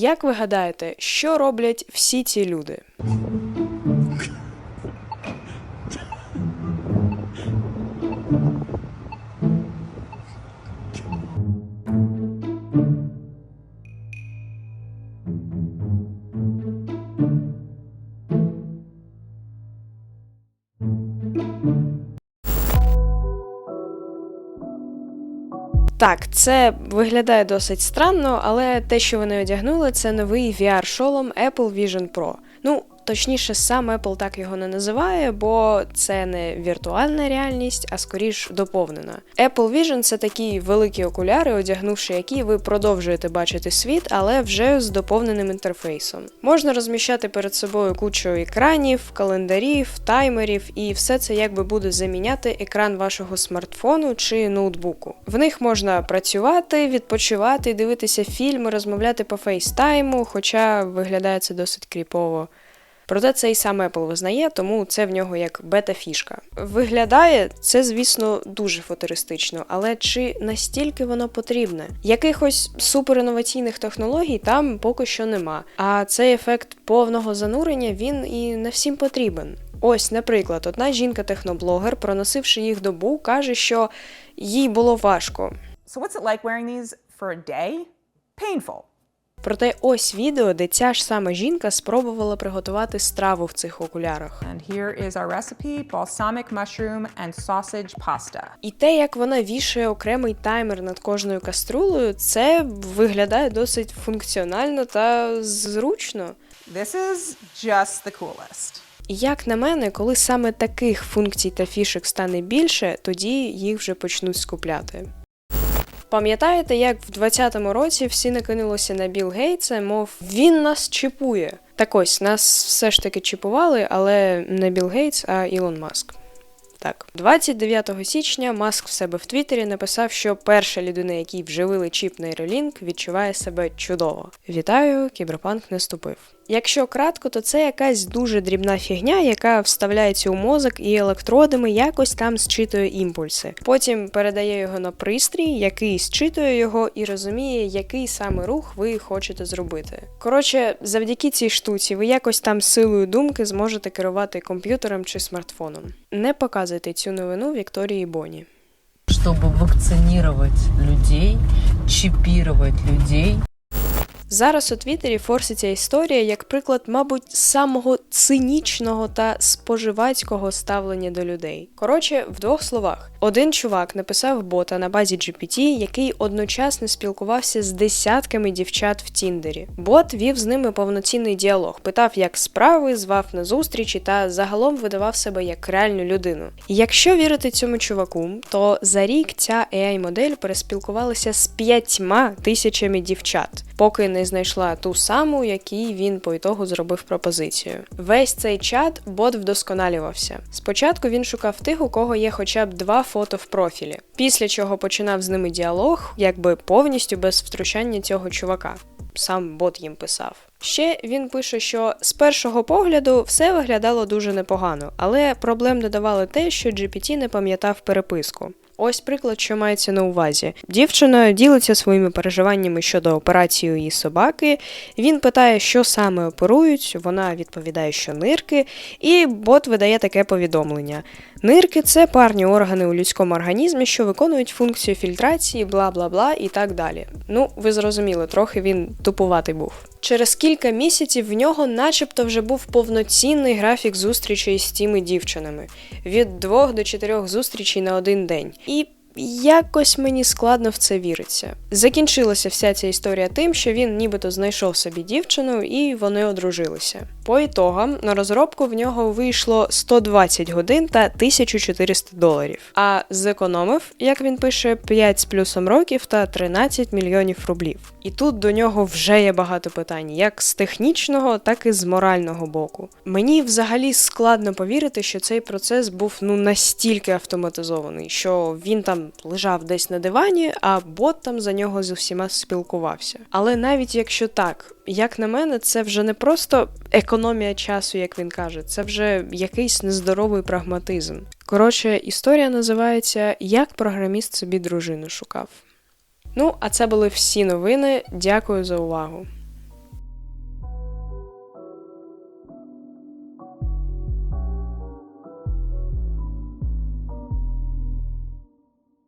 Як ви гадаєте, що роблять всі ці люди? Так, це виглядає досить странно, але те, що вони одягнули, це новий VR-шолом Apple Vision Pro. Ну, точніше, сам Apple так його не називає, бо це не віртуальна реальність, а скоріш доповнена. Apple Vision це такі великі окуляри, одягнувши які ви продовжуєте бачити світ, але вже з доповненим інтерфейсом. Можна розміщати перед собою кучу екранів, календарів, таймерів, і все це якби буде заміняти екран вашого смартфону чи ноутбуку. В них можна працювати, відпочивати, дивитися фільми, розмовляти по фейстайму, хоча виглядає це досить кріпово. Проте це і сам Apple визнає, тому це в нього як бета-фішка. Виглядає це, звісно, дуже футуристично, але чи настільки воно потрібне? Якихось суперінноваційних технологій там поки що нема. А цей ефект повного занурення він і не всім потрібен. Ось, наприклад, одна жінка-техноблогер, проносивши їх добу, каже, що їй було важко. So, what's it like wearing these for a day? Painful. Проте ось відео, де ця ж сама жінка спробувала приготувати страву в цих окулярах. And here is our recipe balsamic mushroom and sausage pasta. І те, як вона вішає окремий таймер над кожною каструлею, це виглядає досить функціонально та зручно. This is just the coolest. І як на мене, коли саме таких функцій та фішок стане більше, тоді їх вже почнуть скупляти. Пам'ятаєте, як в 20-му році всі накинулися на Білл Гейтса, мов він нас чіпує. Так ось нас все ж таки чіпували, але не Білл Гейтс, а Ілон Маск. Так, 29 січня Маск в себе в Твіттері написав, що перша людина, якій вживили чіп Neuralink, відчуває себе чудово. Вітаю, кіберпанк не ступив. Якщо кратко, то це якась дуже дрібна фігня, яка вставляється у мозок і електродами якось там зчитує імпульси. Потім передає його на пристрій, який зчитує його і розуміє, який саме рух ви хочете зробити. Коротше, завдяки цій штуці ви якось там силою думки зможете керувати комп'ютером чи смартфоном. Не показуйте цю новину Вікторії Боні. чтобы вакцинировать людей, чипировать людей. Зараз у Твіттері форситься історія як приклад, мабуть, самого цинічного та споживацького ставлення до людей. Коротше, в двох словах, один чувак написав бота на базі GPT, який одночасно спілкувався з десятками дівчат в Тіндері. Бот вів з ними повноцінний діалог, питав, як справи, звав на зустрічі та загалом видавав себе як реальну людину. Якщо вірити цьому чуваку, то за рік ця AI-модель переспілкувалася з п'ятьма тисячами дівчат поки не знайшла ту саму, якій він по ітогу зробив пропозицію. Весь цей чат бот вдосконалювався. Спочатку він шукав тих, у кого є хоча б два фото в профілі, після чого починав з ними діалог, якби повністю без втручання цього чувака. Сам бот їм писав. Ще він пише, що з першого погляду все виглядало дуже непогано, але проблем додавало те, що GPT не пам'ятав переписку. Ось приклад, що мається на увазі. Дівчина ділиться своїми переживаннями щодо операції її собаки. Він питає, що саме оперують. Вона відповідає, що нирки, і бот видає таке повідомлення. Нирки це парні органи у людському організмі, що виконують функцію фільтрації, бла бла бла і так далі. Ну, ви зрозуміли, трохи він тупуватий був. Через кілька місяців в нього, начебто, вже був повноцінний графік зустрічей з тими дівчинами від двох до чотирьох зустрічей на один день. І якось мені складно в це віриться. Закінчилася вся ця історія тим, що він нібито знайшов собі дівчину і вони одружилися. По ітогам на розробку в нього вийшло 120 годин та 1400 доларів. А зекономив, як він пише, 5 з плюсом років та 13 мільйонів рублів. І тут до нього вже є багато питань, як з технічного, так і з морального боку. Мені взагалі складно повірити, що цей процес був ну настільки автоматизований, що він там лежав десь на дивані, а бот там за нього з усіма спілкувався. Але навіть якщо так, як на мене, це вже не просто економія часу, як він каже, це вже якийсь нездоровий прагматизм. Коротше, історія називається Як програміст собі дружину шукав. Ну, а це були всі новини. Дякую за увагу.